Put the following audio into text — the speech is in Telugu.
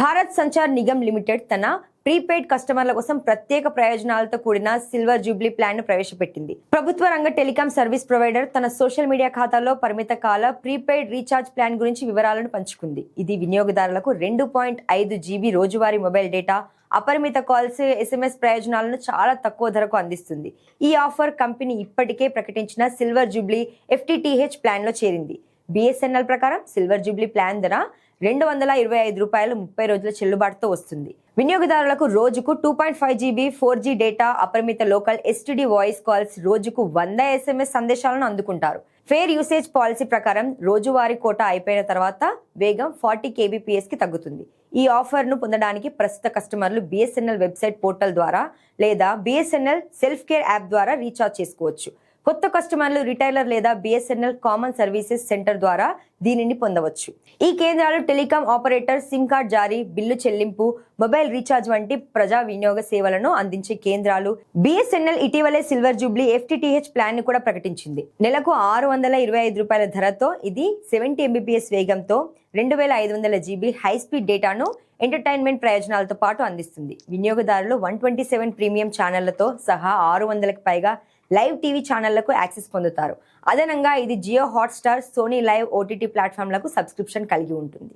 భారత్ సంచార్ నిగమ్ లిమిటెడ్ తన ప్రీపెయిడ్ కస్టమర్ల కోసం ప్రత్యేక ప్రయోజనాలతో కూడిన సిల్వర్ జూబ్లీ ప్లాన్ను ప్రవేశపెట్టింది. ప్రభుత్వ రంగ టెలికాం సర్వీస్ ప్రొవైడర్ తన సోషల్ మీడియా ఖాతాలో పరిమిత కాల ప్రీపెయిడ్ రీఛార్జ్ ప్లాన్ గురించి వివరాలను పంచుకుంది. ఇది వినియోగదారులకు రెండు పాయింట్ ఐదు జీబీ రోజువారీ మొబైల్ డేటా అపరిమిత కాల్స్ ఎస్ఎంఎస్ ప్రయోజనాలను చాలా తక్కువ ధరకు అందిస్తుంది. ఈ ఆఫర్ కంపెనీ ఇప్పటికే ప్రకటించిన సిల్వర్ జూబ్లీ ఎఫ్టీటీహెచ్ ప్లాన్లో చేరింది. బిఎస్ఎన్ఎల్ ప్రకారం సిల్వర్ జూబ్లీ ప్లాన్ ధర రెండు వందల ఇరవై ఐదు రూపాయలు ముప్పై రోజుల చెల్లుబాటుతో వస్తుంది. వినియోగదారులకు రోజుకు two point five GB four G data అపరిమిత లోకల్ ఎస్టీడీ వాయిస్ కాల్స్ రోజుకు వంద ఎస్ఎంఎస్ సందేశాలను అందుకుంటారు. ఫేర్ యూసేజ్ పాలసీ ప్రకారం రోజువారీ కోట అయిపోయిన తర్వాత వేగం ఫార్టీ కేబీపీఎస్కి తగ్గుతుంది. ఈ ఆఫర్ను పొందడానికి ప్రస్తుత కస్టమర్లు బిఎస్ఎన్ఎల్ వెబ్సైట్ పోర్టల్ ద్వారా లేదా బిఎస్ఎన్ఎల్ సెల్ఫ్ కేర్ యాప్ ద్వారా రీఛార్జ్ చేసుకోవచ్చు. కొత్త కస్టమర్లు రిటైలర్ లేదా బిఎస్ఎన్ఎల్ కామన్ సర్వీసెస్ సెంటర్ ద్వారా దీనిని పొందవచ్చు. ఈ కేంద్రాలు టెలికాం ఆపరేటర్ సిమ్ కార్డ్ జారీ బిల్లు చెల్లింపు మొబైల్ రీఛార్జ్ వంటి ప్రజా వినియోగ సేవలను అందించే కేంద్రాలు బిఎస్ఎన్ఎల్ ఇటీవలే సిల్వర్ జూబ్లీ ఎఫ్టిటిహెచ్ ప్లాన్ని కూడా ప్రకటించింది. నెలకు ఆరు వందల ఇరవై ఐదు రూపాయల ధరతో ఇది సెవెంటీ ఎంబీపీఎస్ వేగంతో రెండు వేల ఐదు వందల జీబీ హై స్పీడ్ డేటాను ఎంటర్టైన్మెంట్ ప్రయోజనాలతో పాటు అందిస్తుంది. వినియోగదారులు వన్ ట్వంటీ సెవెన్ ప్రీమియం ఛానళ్ళతో సహా ఆరు వందలకు పైగా లైవ్ టీవీ ఛానళ్ళకు యాక్సెస్ పొందుతారు. అదనంగా ఇది Jio Hotstar Sony live OTT ప్లాట్ఫామ్లకు subscription కలిగి ఉంటుంది.